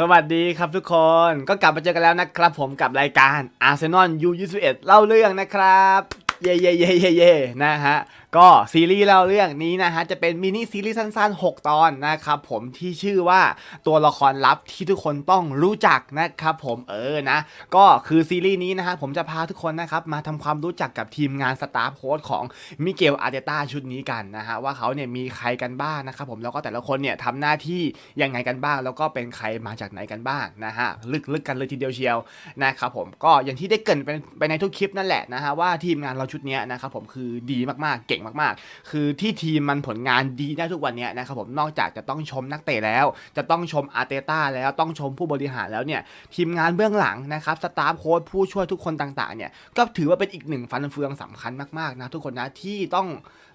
สวัสดีครับทุกคนก็กลับมาเจอกันแล้วนะครับ ผมกับรายการ Arsenal U21 เล่าเรื่องนะครับ เย่เย่เย่เย่เย่นะฮะ ก็ซีรีส์เล่าเรื่องนี้นะฮะจะเป็นมินิซีรีส์สั้นๆ 6 ตอนนะครับผมที่ชื่อว่าตัวละครลับที่ทุกคนต้องรู้จักนะครับผมเออนะ ก็คือซีรีส์นี้นะฮะผมจะพาทุกคนนะครับมาทำความรู้จักกับทีมงานสตาฟโค้ดของมิเกลอาร์เตต้าชุดนี้กันนะฮะว่าเขาเนี่ยมีใครกันบ้างนะครับผมแล้วก็แต่ละคนเนี่ยทำหน้าที่ยังไงกันบ้าง แล้วก็เป็นใครมาจากไหนกันบ้างนะฮะลึกๆกันเลยทีเดียวเชียวนะครับผมก็อย่างที่ได้เกรินไปในทุกคลิปนั่นแหละนะฮะว่าทีมงานเราชุดนี้นะครับผมคือดีมากๆเก่งมากๆ คือที่ทีมมันผลงานดีได้ทุกวันนี้นะครับผมนอกจากจะต้องชมนักเตะแล้ว จะต้องชมอาร์เตต้าแล้วต้องชมผู้บริหารแล้วเนี่ยทีมงานเบื้องหลังนะครับสตาฟโค้ชผู้ช่วยทุกคนต่างๆเนี่ยก็ถือว่าเป็นอีกหนึ่งฟันเฟืองสำคัญมากๆนะทุกคนนะที่ต้อง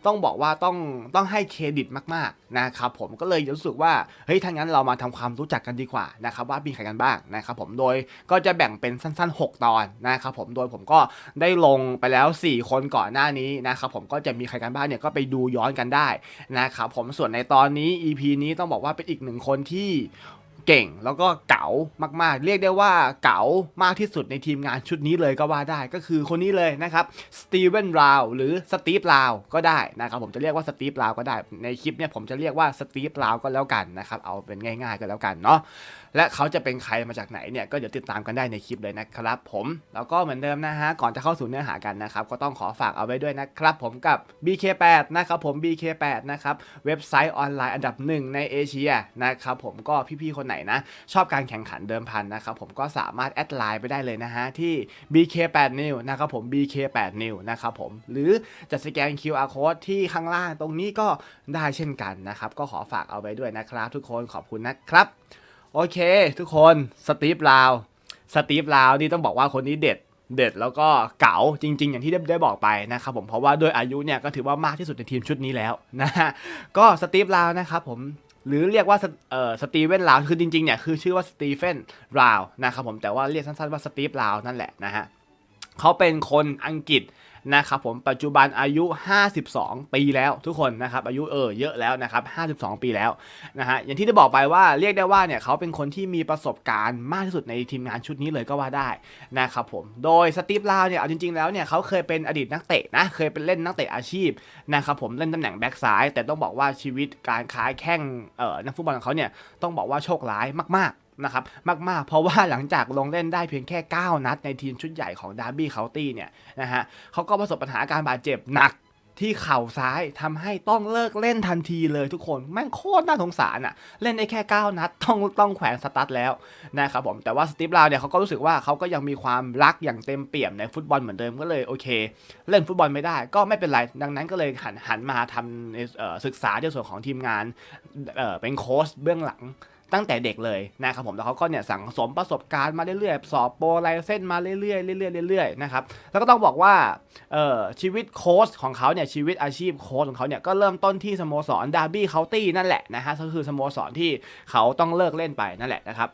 ต้องบอกว่าต้องต้องให้เครดิตมากๆนะครับผมก็เลยรู้สึกว่าเฮ้ยถ้างั้นเรามาทำความรู้จักกันดีกว่านะครับว่ามีใครกันบ้างนะครับผมโดยก็จะแบ่งเป็นสั้นๆ 6 ตอนนะครับผมโดยผมก็ได้ลงไปแล้ว 4 คนก่อนหน้านี้นะครับผมก็จะมีใครกันบ้างเนี่ยก็ไปดูย้อนกันได้นะครับผมส่วนในตอนนี้ EP นี้ต้องบอกว่าเป็นอีกหนึ่งคนที่ เก่งแล้วก็เก๋ามากๆ เรียกได้ว่าเก๋ามากที่สุดในทีมงานชุดนี้เลยก็ว่าได้ก็คือคนนี้เลยนะครับสตีเวนราวหรือสตีฟราวก็ได้นะครับผมจะเรียกว่าสตีฟราวก็ได้ในคลิปเนี่ยผมจะเรียกว่าสตีฟราวก็แล้วกันนะครับเอาเป็นง่าย ๆก็แล้วกันเนาะและเขาจะเป็นใครมาจากไหนเนี่ยก็เดี๋ยวติดตามกันได้ในคลิปเลยนะครับผมแล้วก็เหมือนเดิมนะฮะก่อนจะเข้าสู่เนื้อหากันนะครับก็ต้องขอฝากเอาไว้ด้วยนะครับผมกับ BK8 นะครับผม BK8 นะครับเว็บไซต์ออนไลน์อันดับหนึ่งในเอเชียนะครับผมก็พี่ๆคนไหนนะ ชอบการแข่งขันเดิมพันนะครับผมก็สามารถแอดไลน์ไปได้เลยนะฮะที่ BK8 New นะครับผม BK8 New นะครับผมหรือจะสแกน QR code ที่ข้างล่างตรงนี้ก็ได้เช่นกันนะครับ ก็ขอฝากเอาไว้ด้วยนะครับ ทุกคนขอบคุณนะครับ โอเค ทุกคนสตีฟลาวสตีฟลาวนี่ต้องบอกว่าคนนี้เด็ดเด็ดแล้วก็เก๋าจริง ๆ อย่างที่ได้ได้บอกไปนะครับผมเพราะว่าด้วยอายุเนี่ยก็ถือว่ามากที่สุดในทีมชุดนี้แล้วนะฮะก็สตีฟลาวนะครับผม หรือเรียกว่าสเอ่อสตีเวนลาวคือจริงๆเนี่ยคือชื่อว่าสตีเฟนลาวนะครับผมแต่ว่าเรียกสั้นๆว่าสตีฟลาวนั่นแหละนะฮะเขาเป็นคนอังกฤษ นะครับผมปัจจุบันอายุ 52 ปีแล้วทุกคนนะครับอายุเออเยอะแล้วนะครับ 52 ปีแล้วนะฮะอย่างที่ได้บอกไปว่าเรียกได้ว่าเนี่ยเขาเป็นคนที่มีประสบการณ์มากที่สุดในทีมงานชุดนี้เลยก็ว่าได้นะครับผมโดยสตีฟลาวเนี่ยเอาจริงๆแล้วเนี่ยเขาเคยเป็นอดีตนักเตะนะเคยเป็นเล่นนักเตะอาชีพนะครับผมเล่นตำแหน่งแบ็กซ้ายแต่ต้องบอกว่าชีวิตการค้าแข่งเอ่อนักฟุตบอลของเขาเนี่ยต้องบอกว่าโชคร้ายมาก นะครับมากๆ เพราะว่าหลังจากลงเล่นได้เพียงแค่ 9 นัดในทีมชุดใหญ่ของดาร์บี้เคาน์ตี้เนี่ยนะฮะเขาก็ประสบปัญหาการบาดเจ็บหนักที่เข่าซ้ายทำให้ต้องเลิกเล่นทันทีเลยทุกคนแม่งโคตรน่าสงสารอะ่ะ เล่นได้แค่ 9 นัดต้องต้องแขวนสตาร์ทแล้วนะครับผมแต่ว่าสตีฟลาวเนี่ยเขาก็รู้สึกว่าเขาก็ยังมีความรักอย่างเต็มเปี่ยมในฟุตบอลเหมือนเดิมก็เลยโอเค เล่นฟุตบอลไม่ได้ก็ไม่เป็นไร ดังนั้นก็เลยหันหันมาทำศึกษาในส่วนของทีมงานเเป็นโค้ชเบื้องหลัง ตั้งแต่เด็กเลยนะครับผมแล้วเขาก็เนี่ยสั่งสมประสบการณ์มาเรื่อยๆ สอบโปรไลเส้นมาเรื่อยๆเรื่อยๆเรื่อยๆนะครับแล้วก็ต้องบอกว่าเอ่อชีวิตโค้ชของเขาเนี่ยชีวิตอาชีพโค้ชของเขาเนี่ยก็เริ่มต้นที่สโมสรดาร์บี้เคาน์ตี้นั่นแหละนะฮะก็คือสโมสรที่เขาต้องเลิกเล่นไปนั่นแหละนะครับ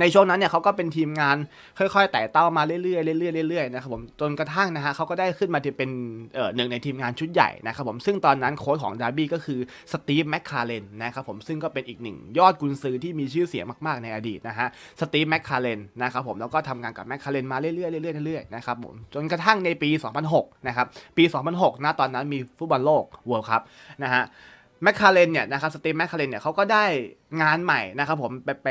ในช่วงนั้นเนี่ยเขาก็เป็นทีมงานค่อยๆ ไต่เต้ามาเรื่อยๆเรื่อยๆเรื่อยๆนะครับผมจนกระทั่งนะฮะเขาก็ได้ขึ้นมาที่เป็นเอ่อหนึ่งในทีมงานชุดใหญ่นะครับผมซึ่งตอนนั้นโค้ชของดาร์บี้ก็คือสตีฟแมคคาเรนนะครับผมซึ่งก็เป็นอีกหนึ่งยอดกุนซือที่มีชื่อเสียงมากๆในอดีตนะฮะสตีฟแมคคาเรนนะครับผมแล้วก็ทำงานกับแมคคาเรนมาเรื่อยๆเรื่อยๆเรื่อยๆนะครับผมจนกระทั่งในปี 2006 นะครับปี 2006นะตอนนั้นมีฟุตบอลโลกเวิลด์คัพนะฮะ แมคคาเรนเนี่ยนะครับสตีฟแมคคาเรนเนี่ยเขาก็ได้งานใหม่นะครับผมไปไป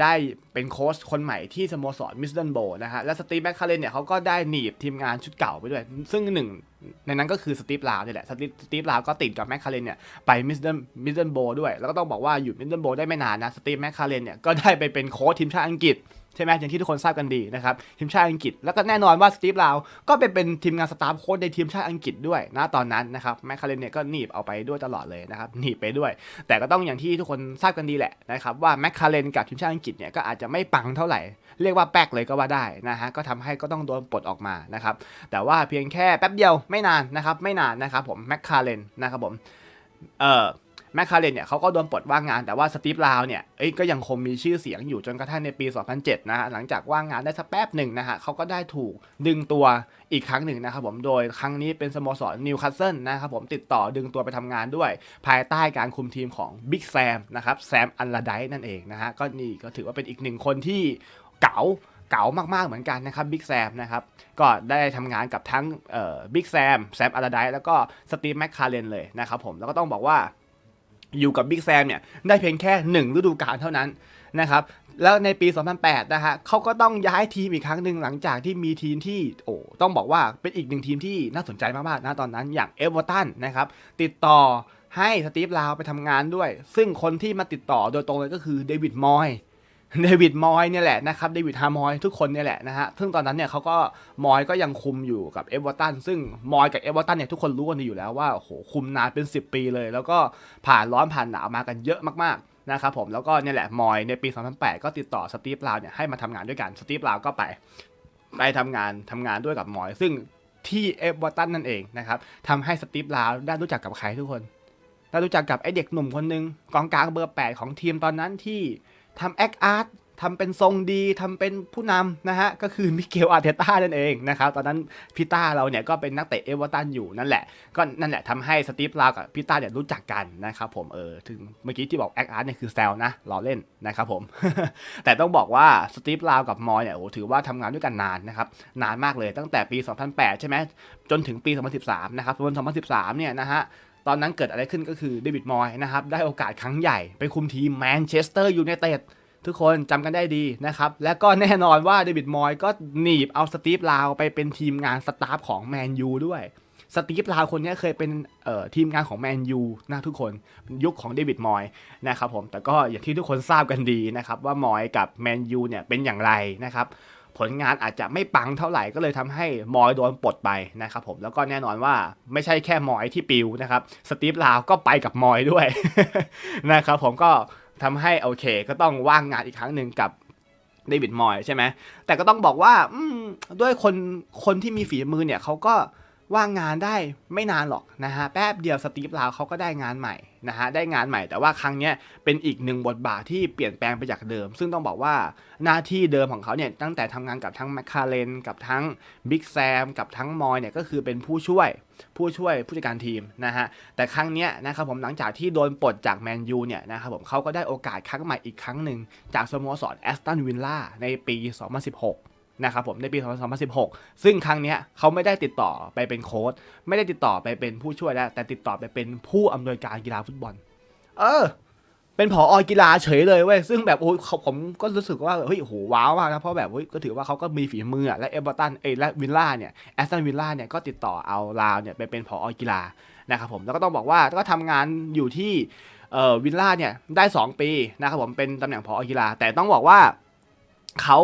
ได้เป็นโค้ชคนใหม่ที่สโมสรมิสเดิลโบนะฮะและสตีฟแมคคาเรนเนี่ยเขาก็ได้หนีบทีมงานชุดเก่าไปด้วย ซึ่งหนึ่งในนั้นก็คือสตีฟลาวนี่แหละสตีฟสตีฟลาวก็ติดกับแมคคาเรนเนี่ยไปมิสเดิลมิสเดิลโบด้วย แล้วก็ต้องบอกว่าอยู่มิสเดิลโบได้ไม่นานนะสตีฟแมคคาเรนเนี่ยก็ได้ไปเป็นโค้ชทีมชาติอังกฤษ ใช่ไหมอย่างที่ทุกคนทราบกันดีนะครับทีมชาติอังกฤษแล้วก็แน่นอนว่าสตีฟลาวก็เป็นเป็นทีมงานสตาฟโค้ชในทีมชาติอังกฤษด้วยนะตอนนั้นนะครับแมคคาเรนเนี่ยก็หนีบเอาไปด้วยตลอดเลยนะครับหนีบไปด้วย แต่ก็ต้องอย่างที่ทุกคนทราบกันดีแหละนะครับว่าแมคคาเรนกับทีมชาติอังกฤษเนี่ยก็อาจจะไม่ปังเท่าไหร่เรียกว่าแป๊กเลยก็ว่าได้นะฮะก็ทำให้ก็ต้องโดนปลดออกมานะครับแต่ว่าเพียงแค่แป๊บเดียวไม่นานนะครับไม่นานนะครับผมแมคคาเรนนะครับผมเอ่อ แมคคาเรนเนี่ยเขาก็โดนปลดว่างงานแต่ว่าสตีฟลาวเนี่ยเอ้ยก็ยังคงมีชื่อเสียงอยู่จนกระทั่งในปี 2007 นะฮะหลังจากว่างงานได้สักแป๊บหนึ่งนะฮะเขาก็ได้ถูกดึงตัวอีกครั้งหนึ่งนะครับผมโดยครั้งนี้เป็นสโมสรนิวคาสเซิลนะครับผมติดต่อดึงตัวไปทำงานด้วย ภายใต้การคุมทีมของบิ๊กแซมนะครับแซมอัลลาไดนั่นเองนะฮะก็นี่ก็ถือว่าเป็นอีกหนึ่งคนที่เก๋าเก๋ามากๆเหมือนกันนะครับบิ๊กแซมนะครับก็ได้ทำงานกับทั้งบิ๊กแซมแซมอาราไดแล้วก็สตีฟแมคคาเรนเลยนะครับผมแล้วก็ต้องบอกว่า อยู่กับบิ๊กแซมเนี่ยได้เพียงแค่ 1 ฤดูกาลเท่านั้นนะครับแล้วในปี 2008 นะฮะเขาก็ต้องย้ายทีมอีกครั้งหนึ่งหลังจากที่มีทีมที่โอ้ต้องบอกว่าเป็นอีกหนึ่งทีมที่น่าสนใจมากๆนะตอนนั้นอย่างเอเวอร์ตันนะครับติดต่อให้สตีฟลาวไปทำงานด้วย ซึ่งคนที่มาติดต่อโดยตรงเลยก็คือเดวิดมอย เดวิดมอยเนี่ยแหละนะครับเดวิดฮามอยทุกคนเนี่ยแหละนะฮะซึ่งตอนนั้นเนี่ยเขาก็มอยก็ยังคุมอยู่กับเอเวอร์ตันซึ่งมอยกับเอเวอร์ตันเนี่ยทุกคนรู้กันอยู่แล้วว่าโอ้โหคุมนานเป็น 10 ปีเลย แล้วก็ผ่านร้อนผ่านหนาวมากันเยอะมากๆนะครับผมแล้วก็เนี่ยแหละมอยในปี 2008 ก็ติดต่อสตีฟลาวเนี่ยให้มาทำงานด้วยกันสตีฟลาวก็ไป ไปทำงานทำงานด้วยกับมอย ซึ่งที่เอเวอร์ตันนั่นเองนะครับทำให้สตีฟลาวได้รู้จักกับใครทุกคนได้รู้จักกับไอเด็กหนุ่มคนหนึ่งกองกลางเบอร์ 8 ของทีมตอนนั้นที่ ทำแอคอาร์ตทำเป็นทรงดีทำเป็นผู้นำนะฮะ ก็คือมิเกลอาร์เทต้านั่นเองนะครับ ตอนนั้นพิต้าเราเนี่ยก็เป็นนักเตะเอเวอร์ตันอยู่นั่นแหละ ก็นั่นแหละทำให้สตีฟลาวกับพิต้าเนี่ยรู้จักกันนะครับผมเออถึงเมื่อกี้ที่บอกแอคอาร์ตเนี่ยคือแซลนะล้อเล่นนะครับผม แต่ต้องบอกว่าสตีฟลาวกับมอยเนี่ยโอ้ถือว่าทำงานด้วยกันนานนะครับ นานมากเลยตั้งแต่ปี 2008 ใช่ไหมจนถึงปี 2013 นะครับส่วน2013 เนี่ยนะฮะ ตอนนั้นเกิดอะไรขึ้นก็คือเดวิดมอยนะครับได้โอกาสครั้งใหญ่ไปคุมทีมแมนเชสเตอร์ยูไนเต็ดทุกคนจำกันได้ดีนะครับ และก็แน่นอนว่าเดวิดมอยก็หนีบเอาสตีฟลาวไปเป็นทีมงานสตาฟของแมนยูด้วยสตีฟลาวคนนี้เคยเป็นทีมงานของแมนยูนะทุกคนยุคของเดวิดมอยนะครับผมแต่ก็อย่างที่ทุกคนทราบกันดีนะครับว่ามอยกับแมนยูเนี่ยเป็นอย่างไรนะครับ ผลงานอาจจะไม่ปังเท่าไหร่ก็เลยทำให้มอยโดนปลดไปนะครับผมแล้วก็แน่นอนว่าไม่ใช่แค่มอยที่ปิวนะครับสตีฟลาวก็ไปกับมอยด้วยนะครับผมก็ทำให้โอเค ก็ต้องว่างงานอีกครั้งหนึ่งกับเดวิดมอยใช่ไหมแต่ก็ต้องบอกว่าด้วยคนคนที่มีฝีมือเนี่ยเขาก็ว่างงานได้ไม่นานหรอกนะฮะแป๊บเดียวสตีฟลาวเขาก็ได้งานใหม่ นะฮะได้งานใหม่แต่ว่าครั้งนี้เป็นอีกหนึ่งบทบาทที่เปลี่ยนแปลงไปจากเดิม ซึ่งต้องบอกว่าหน้าที่เดิมของเขาเนี่ยตั้งแต่ทำงานกับทั้งแมคคาเรนกับทั้งบิ๊กแซมกับทั้งมอยเนี่ยก็คือเป็นผู้ช่วย ผู้ช่วยผู้จัดการทีมนะฮะแต่ครั้งนี้นะครับผมหลังจากที่โดนปลดจากแมนยูเนี่ยนะครับผมเขาก็ได้โอกาสครั้งใหม่อีกครั้งหนึ่งจากสโมสรแอสตันวิลล่าในปี 2016 นะครับผมในปี 2016 ซึ่งครั้งนี้เขาไม่ได้ติดต่อไปเป็นโค้ชไม่ได้ติดต่อไปเป็นผู้ช่วยแล้ว แต่ติดต่อไปเป็นผู้อำนวยการกีฬาฟุตบอล เออ เป็นผออกีฬาเฉยเลยเว้ยซึ่งแบบโอ้ยเขาผมก็รู้สึกว่าเฮ้ยโหว้าวมากนะเพราะแบบเฮ้ยก็ถือว่าเขาก็มีฝีมือและเอเวอร์ตันเอและวิลล่าเนี่ยแอสตันวิลล่าเนี่ยก็ติดต่อเอาลาวเนี่ยไปเป็นผออกีฬานะครับผมแล้วก็ต้องบอกว่าก็ทำงานอยู่ที่เออวิลล่าเนี่ยได้ 2 ปีนะครับผมเป็นตำแหน่งผอกีฬาแต่ต้องบอกว่าเขา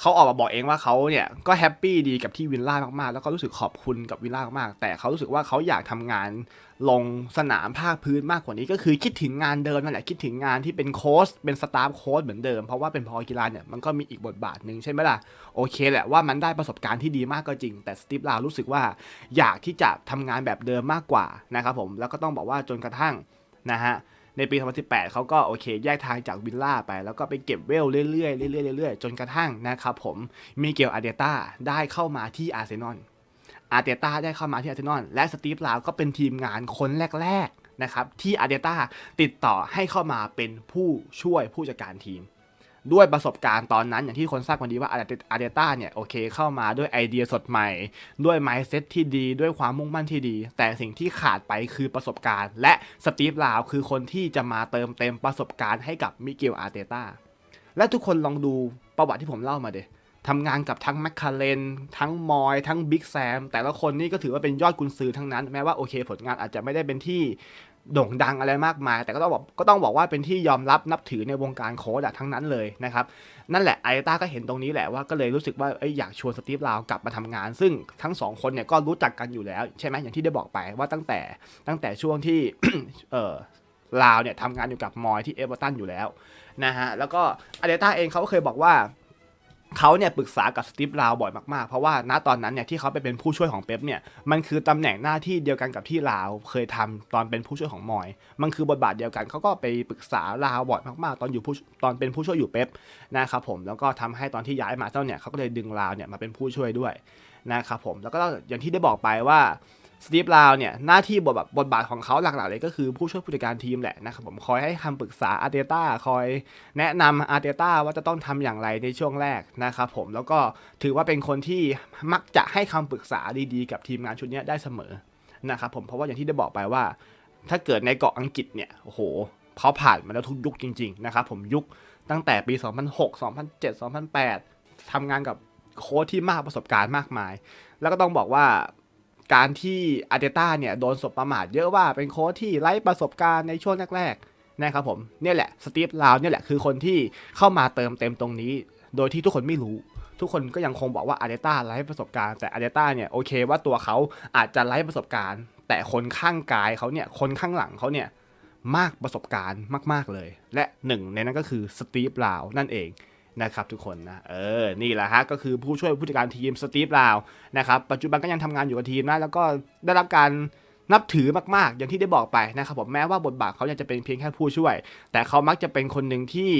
เขาออกมาบอกเองว่าเขาเนี่ยก็แฮปปี้ดีกับที่วิลล่ามากๆ แล้วก็รู้สึกขอบคุณกับวิลล่ามากๆ แต่เขารู้สึกว่าเขาอยากทำงานลงสนามภาคพื้นมากกว่านี้ ก็คือคิดถึงงานเดิมนั่นแหละคิดถึงงานที่เป็นโค้ชเป็นสตาฟโค้ชเหมือนเดิม เพราะว่าเป็นพอกีฬาเนี่ยมันก็มีอีกบทบาทหนึ่งใช่ไหมล่ะโอเคแหละว่ามันได้ประสบการณ์ที่ดีมากก็จริง แต่สตีฟลาวรู้สึกว่าอยากที่จะทำงานแบบเดิมมากกว่านะครับผมแล้วก็ต้องบอกว่าจนกระทั่งนะฮะ ในปี 2018 เขาก็โอเค แยกทางจากวิลล่าไป แล้วก็ไปเก็บเวลเรื่อยๆเรื่อยๆเรื่อยๆจนกระทั่งนะครับผมมิเกลอาเดต้าได้เข้ามาที่อาร์เซนอลอาร์เตต้าได้เข้ามาที่อาร์เซนอลและสตีฟลาวก็เป็นทีมงานคนแรกๆนะครับที่อาร์เตต้าติดต่อให้เข้ามาเป็นผู้ช่วยผู้จัดการทีม ด้วยประสบการณ์ตอนนั้น อย่างที่คนทราบกันดีว่าอาร์เตต้าเนี่ยโอเคเข้ามาด้วยไอเดียสดใหม่ ด้วยไมซ์เซ็ตที่ดี ด้วยความมุ่งมั่นที่ดี แต่สิ่งที่ขาดไปคือประสบการณ์ และสตีฟลาวคือคนที่จะมาเติมเต็มประสบการณ์ให้กับมิเกลอาร์เตต้าและทุกคนลองดูประวัติที่ผมเล่ามาเด ทำงานกับทั้งแมคคาเรนทั้งมอย ทั้งบิ๊กแซมแต่ละคนนี่ก็ถือว่าเป็นยอดกุนซือทั้งนั้น แม้ว่าโอเค ผลงานอาจจะไม่ได้เป็นที่โด่งดังอะไรมากมาย แต่ก็ต้องบอกก็ต้องบอกว่าเป็นที่ยอมรับนับถือในวงการโค้ดทั้งนั้นเลยนะครับ นั่นแหละไอต้าก็เห็นตรงนี้แหละว่าก็เลยรู้สึกว่าอยอยากชวนสตีฟลาวกลับมาทำงาน ซึ่งทั้งสองคนเนี่ยก็รู้จักกันอยู่แล้ว ใช่ไหมอย่างที่ได้บอกไปว่าตั้งแต่ตั้งแต่ช่วงที่เออลาวเนี่ยทำงานอยู่กับมอยที่เอเวอร์ตันอยู่แล้วนะฮะแล้วก็ไอเดต้าเองเขาก็เคยบอกว่า เขาเนี่ยปรึกษากับสตีฟลาวบ่อยมากๆ เพราะว่าณตอนนั้นเนี่ยที่เขาไปเป็นผู้ช่วยของเป๊ปเนี่ยมันคือตำแหน่งหน้าที่เดียวกันกับที่ลาวเคยทำตอนเป็นผู้ช่วยของมอย มันคือบทบาทเดียวกันเขาก็ไปปรึกษาลาวบ่อยมากๆ ตอนอยู่ผู้ตอนเป็นผู้ช่วยอยู่เป๊ปนะครับผมแล้วก็ทำให้ตอนที่ย้ายมาเจ้าเนี่ยเขาก็เลยดึงลาวเนี่ยมาเป็นผู้ช่วยด้วยนะครับผมแล้วก็อย่างที่ได้บอกไปว่า สตีฟลาวเนี่ยหน้าที่บทแบาทบทบาทของเขาหลักๆเลยก็คือผู้ช่วยผู้จัดการทีมแหละนะครับผมคอยให้คำปรึกษาอาร์เตต้าคอยแนะนำอาร์เตต้าว่าจะต้องทำอย่างไรในช่วงแรกนะครับผมแล้วก็ถือว่าเป็นคนที่มักจะให้คำปรึกษาดีๆ กับทีมงานชุดนี้ได้เสมอนะครับผมเพราะว่าอย่างที่ได้บอกไปว่า ถ้าเกิดในเกาะอังกฤษเนี่ยโอ้โหเขาผ่านมาแล้วทุกยุคจริงๆนะครับผมยุคตั้งแต่ปี 2006 2007 2008ทำงานกับโค้ชที่มากประสบการณ์มากมาย แล้วก็ต้องบอกว่า การที่อาร์เตต้าเนี่ยโดนสบประมาทเยอะว่าเป็นโค้ชที่ไร้ประสบการณ์ในช่วงแรกๆนะครับผมเนี่ยแหละสตีฟลาวเนี่ยแหละคือคนที่เข้ามาเติมเต็มตรงนี้ โดยที่ทุกคนไม่รู้ ทุกคนก็ยังคงบอกว่าอาร์เตต้าไร้ประสบการณ์แต่อาร์เตต้าเนี่ยโอเคว่าตัวเขาอาจจะไร้ประสบการณ์ แต่คนข้างกายเขาเนี่ยคนข้างหลังเขาเนี่ยมากประสบการณ์มาก ๆเลย และหนึ่งในนั้นก็คือสตีฟลาวนั่นเอง นะครับทุกคนนะเออนี่แหละฮะก็คือผู้ช่วยผู้จัดการทีมสตีฟลาวนะครับปัจจุบันก็ยังทำงานอยู่กับทีมนะแล้วก็ได้รับการนับถือมากๆ อย่างที่ได้บอกไปนะครับผมแม้ว่าบทบาทเขายังจะเป็นเพียงแค่ผู้ช่วย แต่เขามักจะเป็นคนหนึ่งที่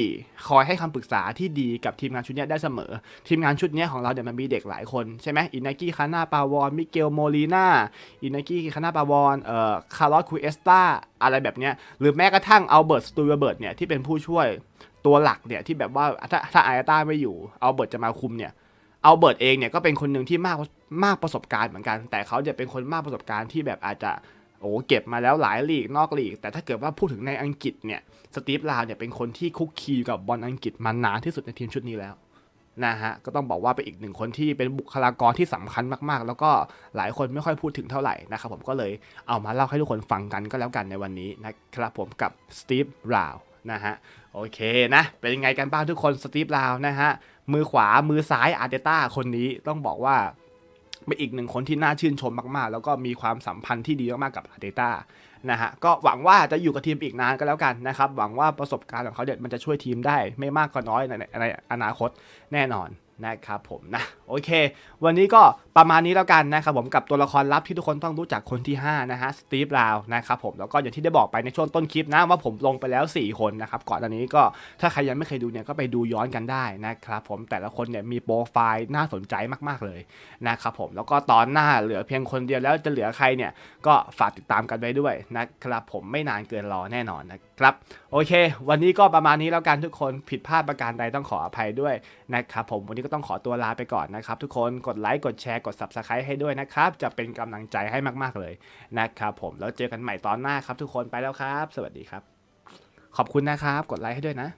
คอยให้คำปรึกษาที่ดีกับทีมงานชุดนี้ได้เสมอ ทีมงานชุดนี้ของเราเนี่ยมันมีเด็กหลายคนใช่ไหมอินากิคานาปาวอนมิเกลโมลีนาอินากิคานาปาวอนเอ่อคาร์ลอสคูเอสตาอะไรแบบเนี้ยหรือแม้กระทั่งอัลเบิร์ตสตูเบิร์ตเนี่ยที่เป็นผู้ช่วย ตัวหลักเนี่ยที่แบบว่าถ้าถ้าไอต้าไม่อยู่เอัลเบิร์ตจะมาคุมเนี่ยเอัลเบิร์ตเองเนี่ยก็เป็นคนหนึ่งที่มากมากประสบการณ์เหมือนกัน แต่เขาจะเป็นคนมากประสบการณ์ที่แบบอาจจะโอ้เก็บมาแล้วหลายลีกนอกลีก แต่ถ้าเกิดว่าพูดถึงในอังกฤษเนี่ยสตีฟลาวเนี่ยเป็นคนที่คุกคีกับบอลอังกฤษมานานที่สุดในทีมชุดนี้แล้วนะฮะก็ต้องบอกว่าเป็นอีกหนึ่งคนที่เป็นบุคลากรที่สำคัญมากๆ แล้วก็หลายคนไม่ค่อยพูดถึงเท่าไหร่นะครับผมก็เลยเอามาเล่าให้ทุกคนฟังกันก็แล้วกันในวันนี้นะครับผมกับสตีฟลาว นะฮะโอเคนะเป็นยังไงกันบ้างทุกคนสตีฟลาวนะฮะมือขวามือซ้ายอาร์เตต้าคนนี้ต้องบอกว่าเป็นอีกหนึ่งคนที่น่าชื่นชมมาก ๆ แล้วก็มีความสัมพันธ์ที่ดีมาก ๆ กับอาร์เตต้านะฮะก็หวังว่าจะอยู่กับทีมอีกนานก็แล้วกันนะครับ หวังว่าประสบการณ์ของเขาเนี่ยมันจะช่วยทีมได้ไม่มากก็น้อยในในอนาคตแน่นอนนะครับผมนะ โอเค วันนี้ก็ประมาณนี้แล้วกันนะครับผมกับตัวละครลับที่ทุกคนต้องรู้จักคนที่ 5 นะฮะสตีฟลาวนะครับผมแล้วก็อย่างที่ได้บอกไปในช่วงต้นคลิปนะว่าผมลงไปแล้ว 4 คนนะครับก่อนอันนี้ก็ถ้าใครยังไม่เคยดูเนี่ยก็ไปดูย้อนกันได้นะครับผมแต่ละคนเนี่ยมีโปรไฟล์น่าสนใจมากๆเลยนะครับผมแล้วก็ตอนหน้าเหลือเพียงคนเดียวแล้วจะเหลือใครเนี่ยก็ฝากติดตามกันไว้ด้วยนะครับผมไม่นานเกินรอแน่นอนนะครับโอเค วันนี้ก็ประมาณนี้แล้วกันทุกคนผิดพลาดประการใดต้องขออภัยด้วยนะครับผมวันนี้ก็ต้องขอตัวลาไปก่อนนะนะครับทุกคนกดไลค์กดแชร์กด subscribe ให้ด้วยนะครับ จะเป็นกำลังใจให้มากๆเลยนะครับผมแล้วเจอกันใหม่ตอนหน้าครับทุกคนไปแล้วครับ สวัสดีครับ ขอบคุณนะครับ กดไลค์ให้ด้วยนะ